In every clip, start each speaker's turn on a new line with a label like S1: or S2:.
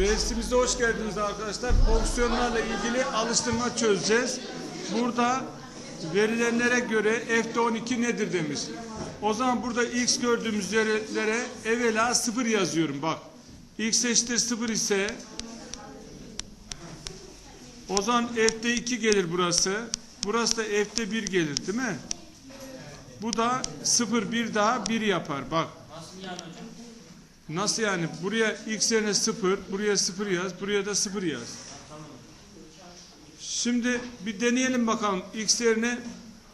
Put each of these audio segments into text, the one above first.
S1: Dersimize hoş geldiniz arkadaşlar. Fonksiyonlarla ilgili alıştırma çözeceğiz. Burada verilenlere göre F'de12 nedir demiş. O zaman burada x gördüğümüz yerlere evvela 0 yazıyorum bak. x eşittir 0 ise o zaman F'de 2 gelir burası. Burası da F'de 1 gelir değil mi? Bu da 0 1 daha 1 yapar bak.
S2: Nasıl yani hocam?
S1: Nasıl yani? Buraya x yerine 0, buraya 0 yaz, buraya da 0 yaz. Şimdi bir deneyelim bakalım. x yerine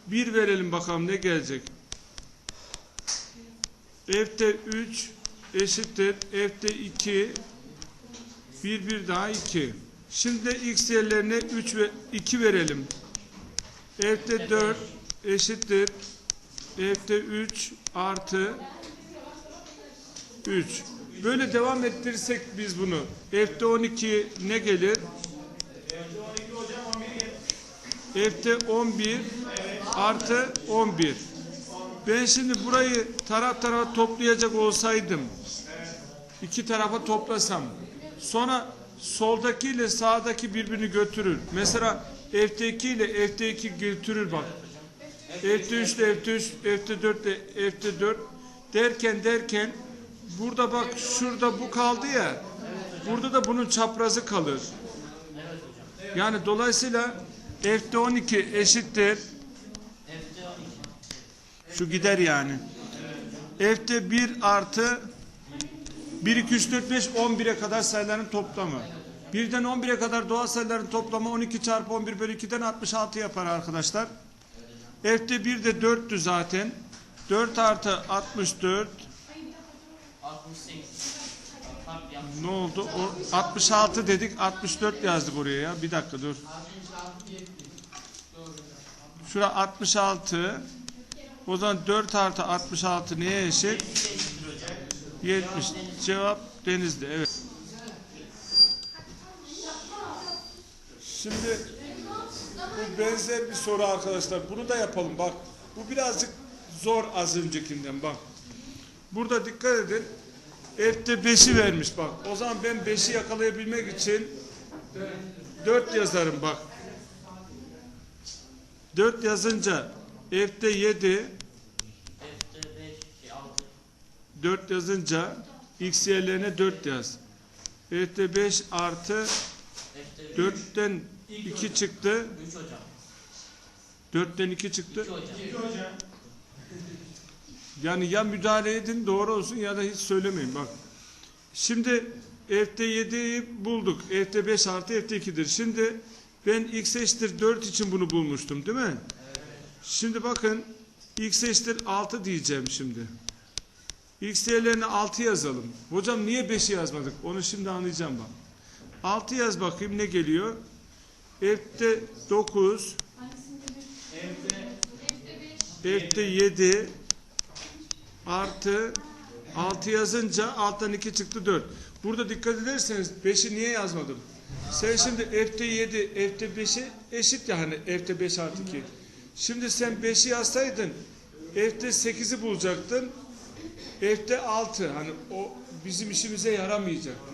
S1: 1 verelim bakalım ne gelecek. f'de 3 eşittir f'de 2 1 1 daha 2. Şimdi x yerlerine 3 ve 2 verelim. f'de 4 eşittir f'de 3 artı 3. Böyle devam ettirirsek biz bunu. F'de 12 ne gelir? F'de 11 artı 11. Ben şimdi burayı taraf tarafa toplayacak olsaydım iki tarafa toplasam sonra soldaki ile sağdaki birbirini götürür. Mesela F'de2 ile F'de2 götürür bak. F'de 3 ile F'de 3, F'de 4 ile F'de 4 derken derken burada bak şurada bu kaldı ya burada da bunun çaprazı kalır. Yani dolayısıyla F'de 12 eşittir
S2: F'de 12.
S1: şu gider yani. F'de 1 artı 1, 2, 3, 4, 5, 11'e kadar sayıların toplamı. Birden 11'e kadar doğal sayıların toplamı 12 çarpı 11 bölü 2'den 66 yapar arkadaşlar. F'de 1 de 4'tü zaten. 4 artı 64
S2: 68. Harf yanlış.
S1: Ne oldu? O 66 dedik 64 yazdık oraya ya. Bir dakika dur. Şura 66. O zaman 4 artı 66 neye eşit? 70. Cevap Denizli. Evet. Şimdi bu benzer bir soru arkadaşlar. Bunu da yapalım. Bak bu birazcık zor az öncekinden bak. Burada dikkat edin. F'de 5'i vermiş bak. O zaman ben 5'i yakalayabilmek için 4 yazarım bak. 4 yazınca F'de 7,
S2: F'de 5, 6.
S1: 4 yazınca x yerlerine 4 yaz. F'de 5 artı 4'ten 2 çıktı.
S2: 3 hocam.
S1: 4'ten 2 çıktı.
S2: 2 hocam.
S1: Yani ya müdahale edin doğru olsun ya da hiç söylemeyin bak. Şimdi F'de 7'yi bulduk. F'de 5 artı F'de 2'dir. Şimdi ben x eşittir 4 için bunu bulmuştum değil mi? Şimdi bakın x eşittir 6 diyeceğim şimdi. X değerlerine 6 yazalım. Hocam niye 5'i yazmadık? Onu şimdi anlayacağım bak. 6 yaz bakayım ne geliyor? F'de 9 F'de 7 artı 6 yazınca alttan 2 çıktı 4. Burada dikkat ederseniz 5'i niye yazmadım? Sen şimdi F'de 7, F'de 5'i eşit ya hani F'de 5 artı 2. Şimdi sen 5'i yazsaydın F'de 8'i bulacaktın. F'de 6 hani o bizim işimize yaramayacaktı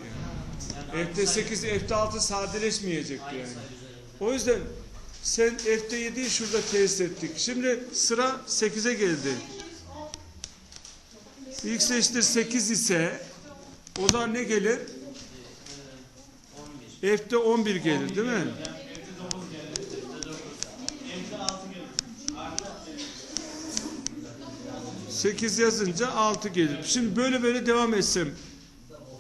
S1: yani. F'de 8, F'de 6 sadeleşmeyecekti yani. O yüzden sen F'de 7'yi şurada test ettik. Şimdi sıra 8'e geldi. X eşittir 8 ise o zaman ne gelir?
S2: 11.
S1: F'de 11 gelir değil mi? Sekiz yazınca 6 gelir. Şimdi böyle böyle devam etsem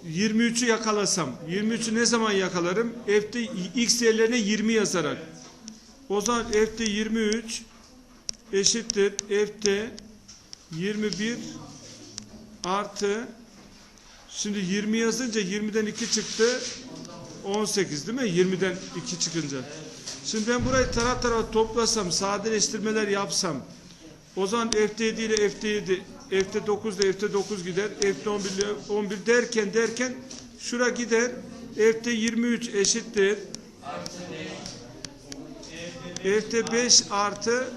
S1: 23'ü yakalasam 23'ü ne zaman yakalarım? F'de x yerlerine 20 yazarak. O zaman F'de 23 eşittir F'de 21 artı şimdi 20 yazınca 20'den 2 çıktı 18 değil mi? 20'den 2 çıkınca. Şimdi ben burayı taraf tarafa toplasam, sadeleştirmeler yapsam o zaman F'de 7 ile F'de 7, F'de 9 ile F'de 9 gider. F'de 11 ile 11 derken derken şura gider. F'de 23 eşittir. F'de 5 artı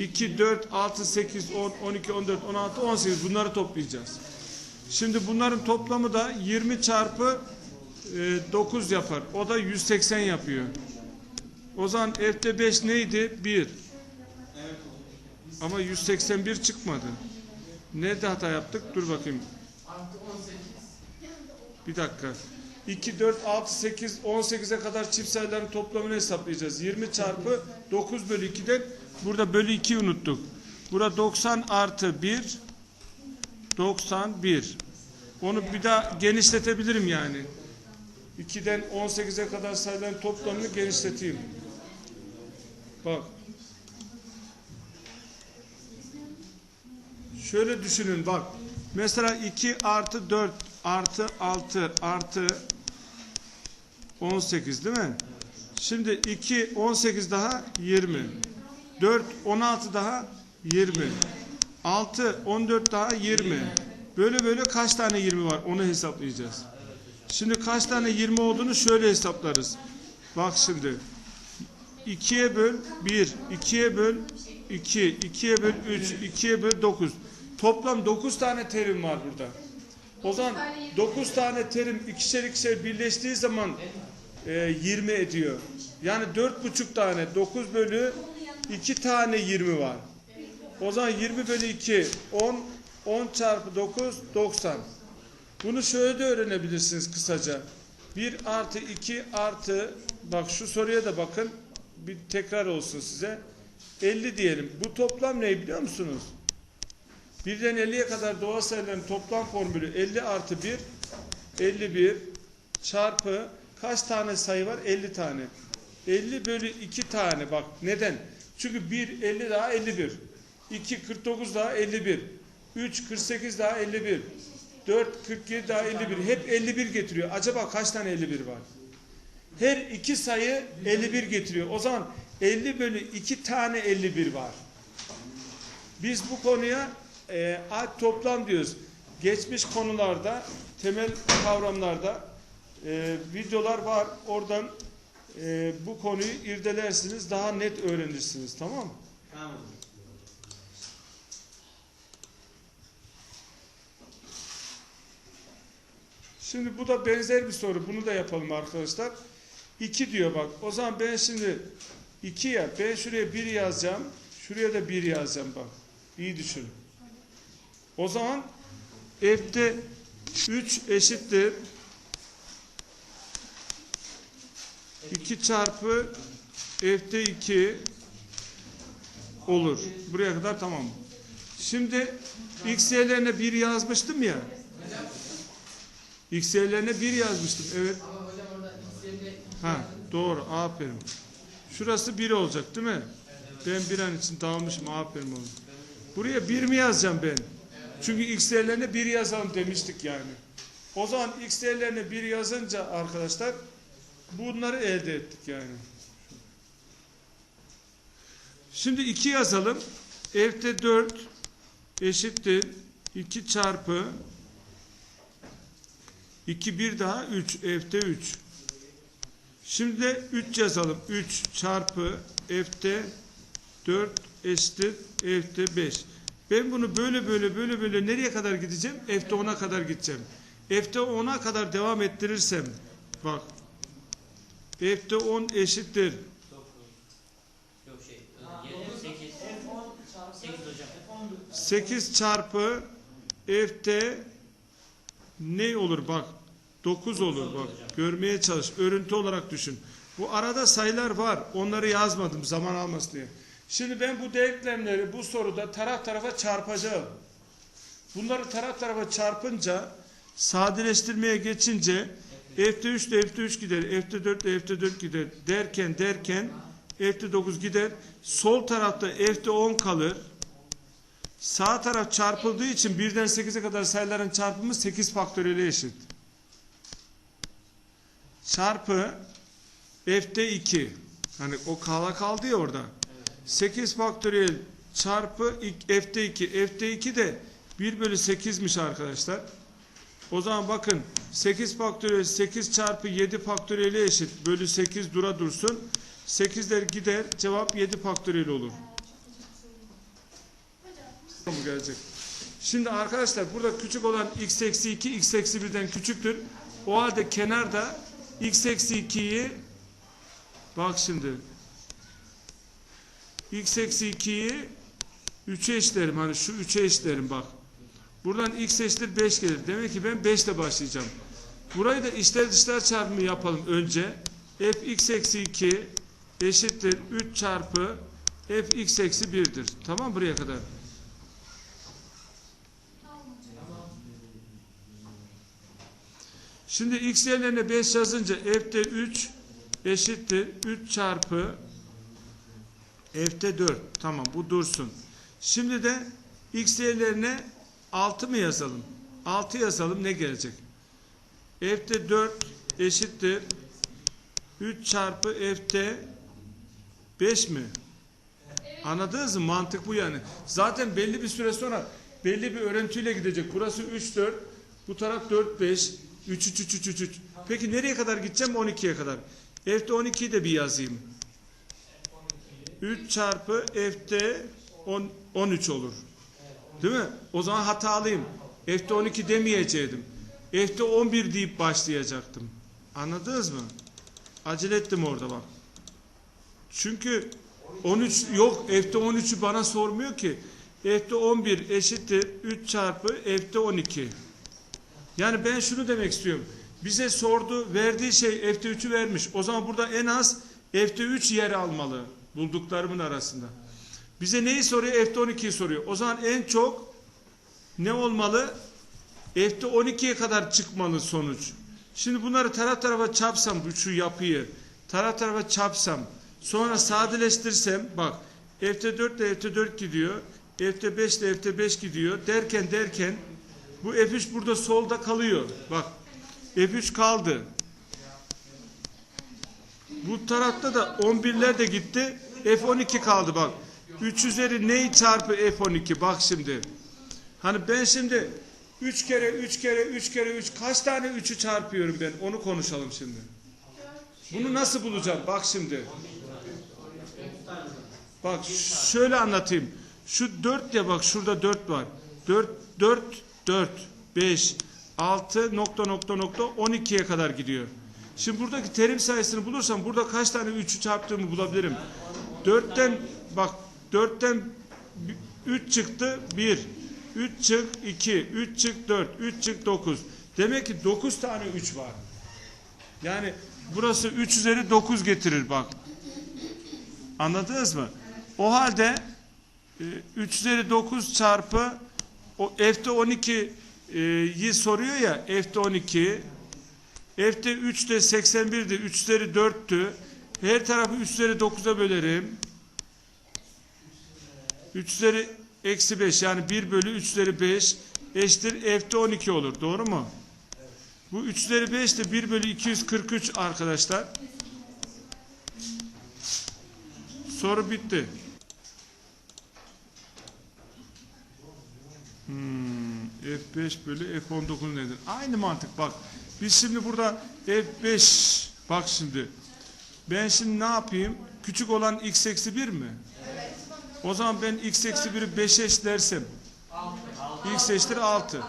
S1: 2, 4, 6, 8, 10, 12, 14, 16, 18 bunları toplayacağız. Şimdi bunların toplamı da 20 çarpı 9 yapar. O da 180 yapıyor. O zaman F'de 5 neydi? 1. Ama 181 çıkmadı. Nerede hata yaptık? Dur bakayım. Bir dakika. 2, 4, 6, 8, 18'e kadar çift sayıların toplamını hesaplayacağız. 20 çarpı 9 bölü 2'den burada bölü 2'yi unuttuk. Burada 90 artı 1 91. Onu bir daha genişletebilirim yani. 2'den 18'e kadar sayıların toplamını genişleteyim. Bak. Şöyle düşünün bak. Mesela 2 artı 4 artı 6 artı 18 değil mi? Şimdi 2 18 daha 20. 4 16 daha 20. 6 14 daha 20. Böyle böyle kaç tane 20 var onu hesaplayacağız. Şimdi kaç tane 20 olduğunu şöyle hesaplarız. Bak şimdi. 2'ye böl 1, 2'ye böl 2, 2'ye böl 3, 2'ye böl 9. Toplam 9 tane terim var burada. O zaman 9 tane terim ikişer ikişer birleştiği zaman e, 20 ediyor. Yani 4,5 tane 9 bölü 2 tane 20 var. O zaman 20 bölü 2 10 10 çarpı 9 90. Bunu şöyle de öğrenebilirsiniz kısaca. 1 artı 2 artı bak şu soruya da bakın. Bir tekrar olsun size. 50 diyelim. Bu toplam ne biliyor musunuz? Birden 50'ye kadar doğal sayıların toplam formülü 50 artı 1 51 çarpı kaç tane sayı var? 50 tane. 50 bölü 2 tane bak neden? Çünkü 1 50 daha 51. 2 49 daha 51. 3 48 daha 51. 4 47 daha 51. Hep 51 getiriyor. Acaba kaç tane 51 var? Her iki sayı 51 getiriyor. O zaman 50 bölü 2 tane 51 var. Biz bu konuya e, ad toplam diyoruz. Geçmiş konularda, temel kavramlarda e, videolar var. Oradan e, bu konuyu irdelersiniz. Daha net öğrenirsiniz. Tamam mı?
S3: Tamam.
S1: Şimdi bu da benzer bir soru. Bunu da yapalım arkadaşlar. 2 diyor bak. O zaman ben şimdi 2 ya. Ben şuraya 1 yazacağım. Şuraya da 1 yazacağım bak. İyi düşün. O zaman F'de 3 eşittir 2 çarpı F'de 2 olur. Buraya kadar tamam. Şimdi x yerlerine 1 yazmıştım ya. X yerlerine 1 yazmıştım. Evet. Ha, doğru. Aferin. Şurası 1 olacak değil mi? Ben bir an için dağılmışım. Aferin oğlum. Buraya 1 mi yazacağım ben? Çünkü x değerlerine 1 yazalım demiştik yani. O zaman x değerlerine 1 yazınca arkadaşlar bunları elde ettik yani. Şimdi 2 yazalım. F'de 4 eşittir 2 çarpı 2 bir daha 3 F'de 3. Şimdi de 3 yazalım. 3 çarpı F'de 4 eşittir F'de 5. Ben bunu böyle böyle böyle böyle nereye kadar gideceğim? F'de 10'a kadar gideceğim. F'de 10'a kadar devam ettirirsem bak F'de 10 eşittir.
S2: Yok şey. 7, 8. 8 hocam.
S1: 8 çarpı F'de ne olur bak? 9 olur bak. görmeye çalış. Örüntü olarak düşün. Bu arada sayılar var. Onları yazmadım zaman almasın diye. Şimdi ben bu denklemleri bu soruda taraf tarafa çarpacağım. Bunları taraf tarafa çarpınca sadeleştirmeye geçince F'de 3 de F'de 3 gider F'de 4 de F'de 4 gider derken derken F'de 9 gider sol tarafta F'de 10 kalır Sağ taraf çarpıldığı için birden 8'e kadar sayıların çarpımı 8 faktöriyeli eşit. Çarpı f'de 2. Hani o kala kaldı ya orada. 8 faktöriyel çarpı f'de 2. f'de 2 de 1 bölü 8'miş arkadaşlar. O zaman bakın 8 faktöriyel 8 çarpı 7 faktöriyeli eşit. Bölü 8 dura dursun. 8'ler gider. Cevap 7 faktöriyel olur. gelecek? Şimdi arkadaşlar burada küçük olan x eksi 2 x eksi 1'den küçüktür. O halde kenarda x eksi 2'yi bak şimdi x eksi 2'yi 3'e eşitlerim. Hani şu 3'e eşitlerim bak. Buradan x eşittir 5 gelir. Demek ki ben 5 ile başlayacağım. Burayı da içler dışlar çarpımı yapalım önce. f x eksi 2 eşittir 3 çarpı f x eksi 1'dir. Tamam buraya kadar. Şimdi x yerlerine 5 yazınca f'de 3 eşittir 3 çarpı f'de 4. Tamam bu dursun. Şimdi de x yerlerine 6 mı yazalım? 6 yazalım ne gelecek? F'de 4 eşittir 3 çarpı F'de 5 mi? Anladınız mı? Mantık bu yani. Zaten belli bir süre sonra belli bir örüntüyle gidecek. Burası 3 4, bu taraf 4 5, 3 3 3 3 3 3. Peki nereye kadar gideceğim? 12'ye kadar. F'de 12'yi de bir yazayım. 3 çarpı F'de 10, 13 olur. Değil mi? O zaman hatalıyım. F'de 12 demeyecektim. F'de 11 deyip başlayacaktım. Anladınız mı? Acele ettim orada bak. Çünkü 13 yok F'de 13'ü bana sormuyor ki. F'de 11 eşittir 3 çarpı F'de 12. Yani ben şunu demek istiyorum. Bize sordu, verdiği şey F'de 3'ü vermiş. O zaman burada en az F'de 3 yer almalı bulduklarımın arasında. Bize neyi soruyor? F'de 12'yi soruyor. O zaman en çok ne olmalı? F'de 12'ye kadar çıkmalı sonuç. Şimdi bunları taraf tarafa çarpsam şu yapıyı taraf tarafa çarpsam sonra sadeleştirsem bak F'de 4 ile F'de 4 gidiyor. F'de 5 ile F'de 5 gidiyor. Derken derken bu F3 burada solda kalıyor. Bak F3 kaldı. Bu tarafta da 11'ler de gitti. F12 kaldı bak. 3 üzeri neyi çarpı F12 bak şimdi. Hani ben şimdi 3 kere 3 kere 3 kere 3 kaç tane 3'ü çarpıyorum ben onu konuşalım şimdi. Bunu nasıl bulacağım bak şimdi. Bak şöyle anlatayım. Şu 4 ya bak şurada 4 var. 4 4 4 5 6 nokta nokta nokta 12'ye kadar gidiyor. Şimdi buradaki terim sayısını bulursam burada kaç tane 3'ü çarptığımı bulabilirim. 4'ten bak 4'ten 3 çıktı 1. 3 çık 2, 3 çık 4, 3 çık 9. Demek ki 9 tane 3 var. Yani burası 3 üzeri 9 getirir bak. Anladınız mı? O halde e, 3 üzeri 9 çarpı o F'de 12'yi soruyor ya F'de 12 F'de 3 de 81'di. 3 üzeri 4'tü. Her tarafı 3 üzeri 9'a bölerim. 3 üzeri eksi 5 yani 1 bölü 3 üzeri 5 eşittir F'de 12 olur. Doğru mu? Bu 3 üzeri 5 de 1 bölü 243 arkadaşlar. Soru bitti. Hmm, F5 bölü F19 nedir? Aynı mantık bak. Biz şimdi burada F5 bak şimdi. Ben şimdi ne yapayım? Küçük olan x eksi 1 mi? O zaman ben x eksi 1'i 5'e eşitlersem x eşittir 6.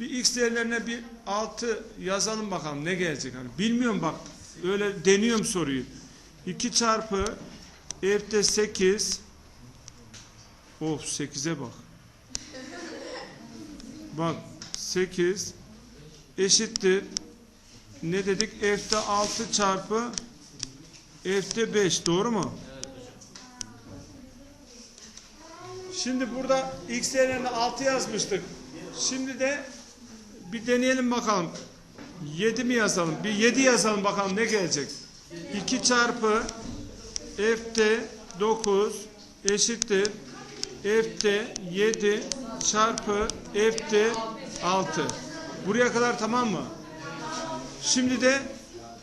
S1: Bir x değerlerine bir 6 yazalım bakalım ne gelecek. Hani bilmiyorum bak. Öyle deniyorum soruyu. 2 çarpı f'de 8 Of 8'e bak. Bak 8 eşittir ne dedik? F'de 6 çarpı F'de 5 doğru mu? Şimdi burada x değerlerine 6 yazmıştık. Şimdi de bir deneyelim bakalım. 7 mi yazalım? Bir 7 yazalım bakalım ne gelecek? 2 çarpı f'de 9 eşittir f'de 7 çarpı f'de 6. Buraya kadar tamam mı? Şimdi de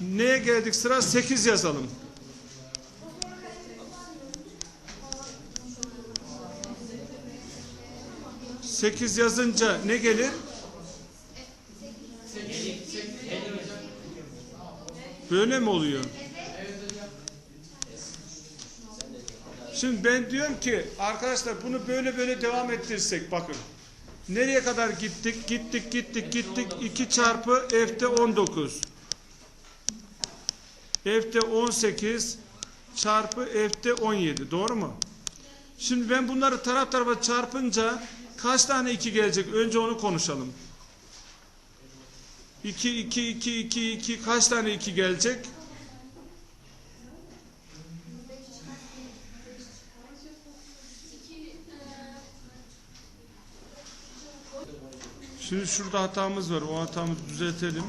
S1: neye geldik? Sıra 8 yazalım. 8 yazınca ne gelir? Böyle mi oluyor? Şimdi ben diyorum ki arkadaşlar bunu böyle böyle devam ettirsek bakın. Nereye kadar gittik? Gittik, gittik, gittik. 2 çarpı f'te 19. F'te 18 çarpı f'te 17. Doğru mu? Şimdi ben bunları taraf tarafa çarpınca kaç tane 2 gelecek? Önce onu konuşalım. 2, 2, 2, 2, 2 kaç tane 2 gelecek? Şimdi şurada hatamız var. O hatamızı düzeltelim.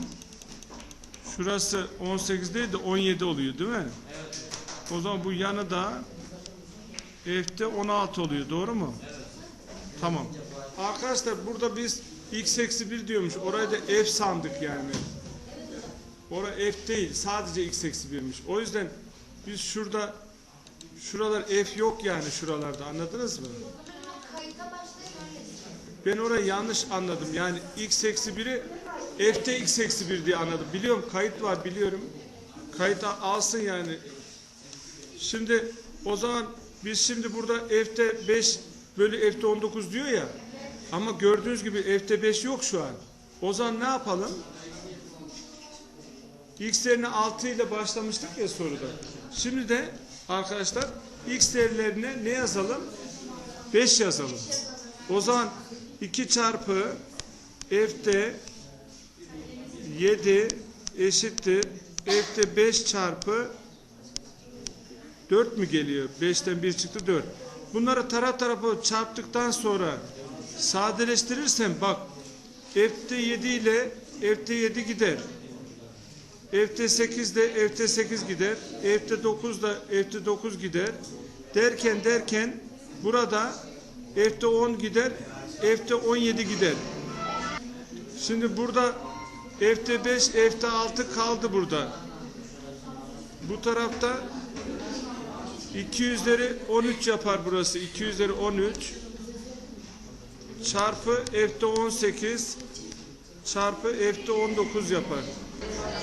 S1: Şurası 18 değil de 17 oluyor değil mi? O zaman bu yanı da F'te 16 oluyor. Doğru mu? Tamam. Arkadaşlar burada biz x eksi 1 diyormuş. Orayı da f sandık yani. Orada f değil. Sadece x eksi 1'miş. O yüzden biz şurada şuralar f yok yani şuralarda. Anladınız mı? Ben orayı yanlış anladım. Yani x eksi 1'i f'te x eksi 1 diye anladım. Biliyorum kayıt var biliyorum. Kayıt al- alsın yani. Şimdi o zaman biz şimdi burada f'te 5 bölü f'te 19 diyor ya. Ama gördüğünüz gibi f'te 5 yok şu an. O zaman ne yapalım? X yerine 6 ile başlamıştık ya soruda. Şimdi de arkadaşlar x değerlerine ne yazalım? 5 yazalım. O zaman 2 çarpı f'te 7 eşittir f'te 5 çarpı 4 mü geliyor? 5'ten 1 çıktı 4. Bunları taraf tarafa çarptıktan sonra sadeleştirirsem bak f'te 7 ile f'te 7 gider. F'te 8 de F'te 8 gider. F'te 9 da F'te 9 gider. Derken derken burada F'te 10 gider. F'te 17 gider. Şimdi burada F'te 5, F'te 6 kaldı burada. Bu tarafta 2 üzeri 13 yapar burası. 2 üzeri 13 çarpı F'te 18 çarpı F'te 19 yapar.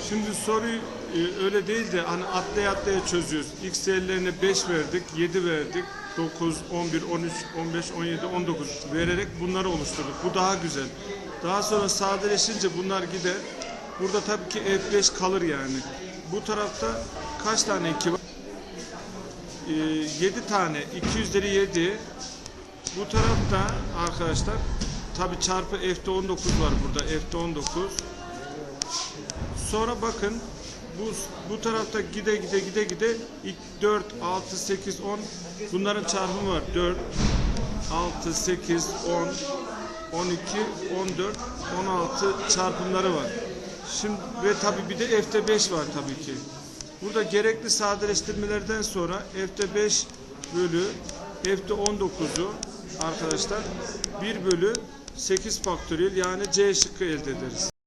S1: Şimdi soruyu e, öyle değil de hani atlaya atlaya çözüyoruz. X değerlerine 5 verdik, 7 verdik, 9, 11, 13, 15, 17, 19 vererek bunları oluşturduk. Bu daha güzel. Daha sonra sadeleşince bunlar gider. Burada tabii ki F5 kalır yani. Bu tarafta kaç tane 2 var? E, 7 tane, 2 üzeri 7. Bu tarafta arkadaşlar tabii çarpı F'de 19 var burada. F'de 19. Sonra bakın bu bu tarafta gide gide gide gide ilk 4 6 8 10 bunların çarpımı var. 4 6 8 10 12 14 16 çarpımları var. Şimdi ve tabii bir de F'te 5 var tabii ki. Burada gerekli sadeleştirmelerden sonra F'te 5 bölü F'te 19'u arkadaşlar 1 bölü 8 faktöriyel yani C şıkkı elde ederiz.